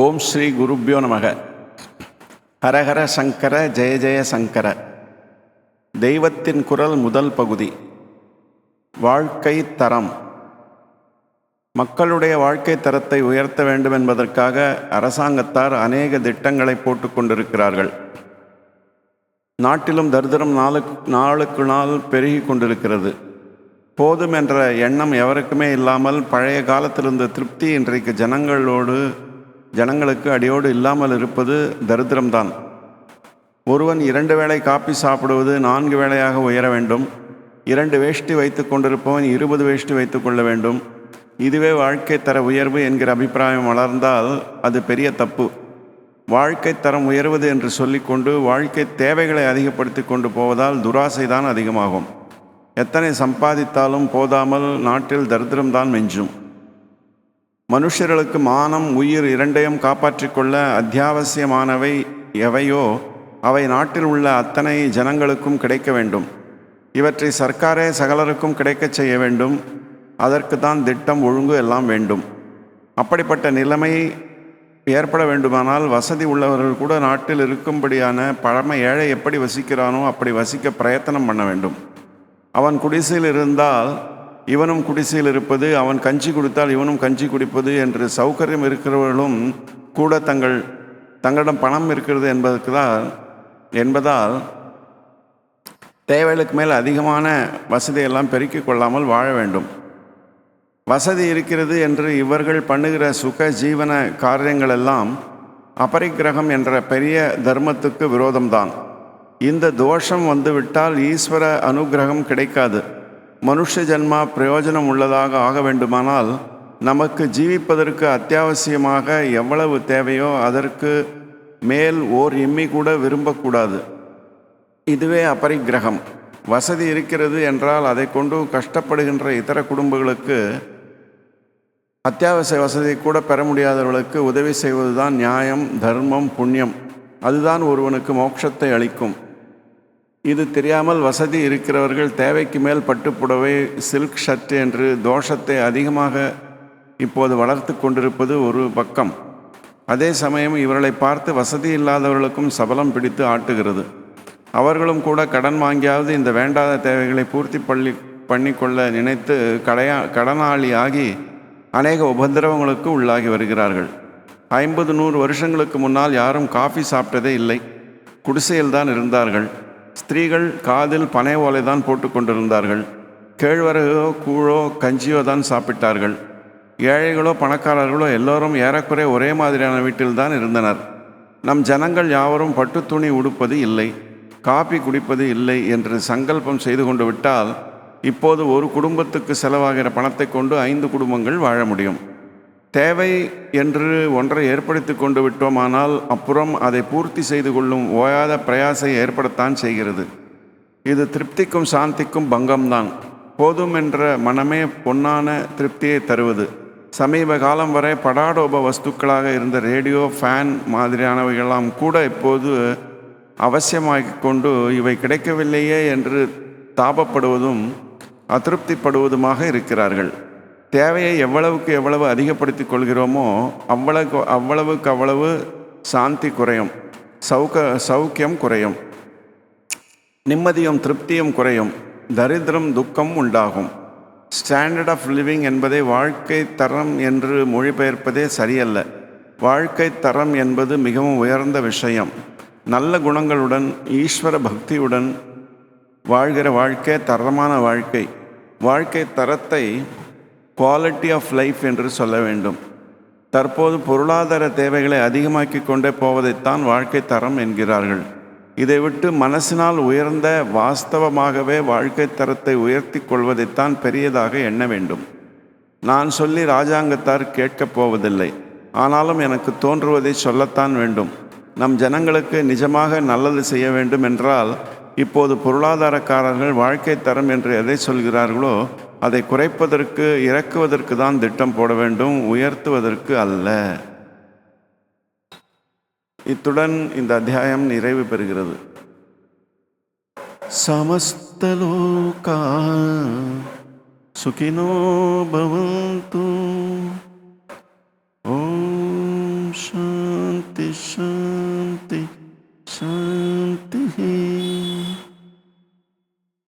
ஓம் ஸ்ரீ குருப்பியோ நமக. ஹரஹர சங்கர ஜெய ஜெய சங்கர. தெய்வத்தின் குரல் முதல் பகுதி. வாழ்க்கை தரம். மக்களுடைய வாழ்க்கை தரத்தை உயர்த்த வேண்டும் என்பதற்காக அரசாங்கத்தார் அநேக திட்டங்களை போட்டு கொண்டிருக்கிறார்கள். நாட்டிலும் தரிதிரம் நாளுக்கு நாளுக்கு நாள் பெருகி கொண்டிருக்கிறது. போதும் என்ற எண்ணம் எவருக்குமே இல்லாமல் பழைய காலத்திலிருந்து திருப்தி இன்றைக்கு ஜனங்களோடு ஜனங்களுக்கு அடியோடு இல்லாமல் இருப்பது தரித்திரம்தான். ஒருவன் இரண்டு வேளை காப்பி சாப்பிடுவது நான்கு வேளையாக உயர வேண்டும். இரண்டு வேஷ்டி வைத்து கொண்டிருப்பவன் இருபது வேஷ்டி வைத்து கொள்ள வேண்டும். இதுவே வாழ்க்கை தர உயர்வு என்கிற அபிப்பிராயம் வளர்ந்தால் அது பெரிய தப்பு. வாழ்க்கை தரம் உயர்வது என்று சொல்லிக்கொண்டு வாழ்க்கை தேவைகளை அதிகப்படுத்தி கொண்டு போவதால் துராசை தான் அதிகமாகும். எத்தனை சம்பாதித்தாலும் போதாமல் நாட்டில் தரித்திரம்தான் மெஞ்சும். மனுஷர்களுக்கு மானம் உயிர் இரண்டையும் காப்பாற்றிக் கொள்ள அத்தியாவசியமானவை எவையோ அவை நாட்டில் உள்ள அத்தனை ஜனங்களுக்கும் கிடைக்க வேண்டும். இவற்றை சர்க்காரே சகலருக்கும் கிடைக்கச் செய்ய வேண்டும். அதற்கு தான் திட்டம் ஒழுங்கு எல்லாம் வேண்டும். அப்படிப்பட்ட நிலைமை ஏற்பட வேண்டுமானால் வசதி உள்ளவர்கள் கூட நாட்டில் இருக்கும்படியான பழமை ஏழை எப்படி வசிக்கிறானோ அப்படி வசிக்க பிரயத்தனம் பண்ண வேண்டும். அவன் குடிசையில் இருந்தால் இவனும் குடிசையில் இருப்பது அவன் கஞ்சி குடித்தால் இவனும் கஞ்சி குடிப்பது என்று சௌகரியம் இருக்கிறவர்களும் கூட தங்கள் தங்களிடம் பணம் இருக்கிறது என்பதற்கு தான் என்பதால் தேவைகளுக்கு மேல் அதிகமான வசதியெல்லாம் பெருக்கிக் கொள்ளாமல் வாழ வேண்டும். வசதி இருக்கிறது என்று இவர்கள் பண்ணுகிற சுக ஜீவன காரியங்களெல்லாம் அபரிக்கிரகம் என்ற பெரிய தர்மத்துக்கு விரோதம்தான். இந்த தோஷம் வந்துவிட்டால் ஈஸ்வர அனுகிரகம் கிடைக்காது. மனுஷ ஜன்மா பிரயோஜனம் உள்ளதாக ஆக வேண்டுமானால் நமக்கு ஜீவிப்பதற்கு அத்தியாவசியமாக எவ்வளவு தேவையோ அதற்கு மேல் ஓர் எம்மி கூட விரும்பக்கூடாது. இதுவே அபரிக்கிரகம். வசதி இருக்கிறது என்றால் அதை கொண்டு கஷ்டப்படுகின்ற இதர குடும்பங்களுக்கு அத்தியாவசிய வசதி கூட பெற முடியாதவர்களுக்கு உதவி செய்வதுதான் நியாயம் தர்மம் புண்ணியம். அதுதான் ஒருவனுக்கு மோட்சத்தை அளிக்கும். இது தெரியாமல் வசதி இருக்கிறவர்கள் தேவைக்கு மேல் பட்டுப்புடவை சில்க் ஷர்ட் என்று தோஷத்தை அதிகமாக இப்போது வளர்த்து கொண்டிருப்பது ஒரு பக்கம். அதே சமயம் இவர்களை பார்த்து வசதி இல்லாதவர்களுக்கும் சபலம் பிடித்து ஆட்டுகிறது. அவர்களும் கூட கடன் வாங்கியாவது இந்த வேண்டாத தேவைகளை பூர்த்தி பள்ளி பண்ணிக்கொள்ள நினைத்து கடையா கடனாளி ஆகி அநேக உபதிரவங்களுக்கு உள்ளாகி வருகிறார்கள். ஐம்பது நூறு வருஷங்களுக்கு முன்னால் யாரும் காஃபி சாப்பிட்டதே இல்லை. குடிசையில்தான் இருந்தார்கள். ஸ்திரீகள் காதில் பனை ஓலை தான் போட்டு கொண்டிருந்தார்கள். கேழ்வரகோ கூழோ கஞ்சியோ தான் சாப்பிட்டார்கள். ஏழைகளோ பணக்காரர்களோ எல்லோரும் ஏறக்குறைய ஒரே மாதிரியான வீட்டில்தான் இருந்தனர். நம் ஜனங்கள் யாவரும் பட்டு துணி உடுப்பது இல்லை காப்பி குடிப்பது இல்லை என்று சங்கல்பம் செய்து கொண்டு விட்டால் இப்போது ஒரு குடும்பத்துக்கு செலவாகிற பணத்தை கொண்டு ஐந்து குடும்பங்கள் வாழ முடியும். தேவை என்று ஒன்றை ஏற்படுத்தி கொண்டு விட்டோமானால் அப்புறம் அதை பூர்த்தி செய்து கொள்ளும் ஓயாத பிரயாசை ஏற்படத்தான் செய்கிறது. இது திருப்திக்கும் சாந்திக்கும் பங்கம்தான். போதும் என்ற மனமே பொன்னான திருப்தியை தருவது. சமீப காலம் வரை படாடோப வஸ்துக்களாக இருந்த ரேடியோ ஃபேன் மாதிரியானவைகளெல்லாம் கூட இப்போது அவசியமாக்கிக் கொண்டு இவை கிடைக்கவில்லையே என்று தாபப்படுவதும் அதிருப்திப்படுவதுமாக இருக்கிறார்கள். தேவையை எவ்வளவுக்கு எவ்வளவு அதிகப்படுத்தி கொள்கிறோமோ அவ்வளவு அவ்வளவுக்கு அவ்வளவு சாந்தி குறையும். சௌக சௌக்கியம் குறையும். நிம்மதியும் திருப்தியும் குறையும். தரித்திரம் துக்கம் உண்டாகும். ஸ்டாண்டர்ட் ஆஃப் லிவிங் என்பதை வாழ்க்கை தரம் என்று மொழிபெயர்ப்பதே சரியல்ல. வாழ்க்கை தரம் என்பது மிகவும் உயர்ந்த விஷயம். நல்ல குணங்களுடன் ஈஸ்வர பக்தியுடன் வாழ்கிற வாழ்க்கை தரமான வாழ்க்கை. வாழ்க்கை தரத்தை குவாலிட்டி ஆஃப் லைஃப் என்று சொல்ல வேண்டும். தற்போது பொருளாதார தேவைகளை அதிகமாக்கி கொண்டே போவதைத்தான் வாழ்க்கை தரம் என்கிறார்கள். இதை விட்டு மனசினால் உயர்ந்த வாஸ்தவமாகவே வாழ்க்கை தரத்தை உயர்த்தி கொள்வதைத்தான் பெரியதாக எண்ண வேண்டும். நான் சொல்லி ராஜாங்கத்தார் கேட்கப் போவதில்லை. ஆனாலும் எனக்கு தோன்றுவதை சொல்லத்தான் வேண்டும். நம் ஜனங்களுக்கு நிஜமாக நல்லது செய்ய வேண்டும் என்றால் இப்போது பொருளாதாரக்காரர்கள் வாழ்க்கை தரம் என்று எதை சொல்கிறார்களோ அதை குறைப்பதற்கு இறக்குவதற்கு தான் திட்டம் போட வேண்டும் உயர்த்துவதற்கு அல்ல. இத்துடன் இந்த அத்தியாயம் நிறைவு பெறுகிறது. சமஸ்தலோகா சுகினோ பவந்து. ஓம் சாந்தி சாந்தி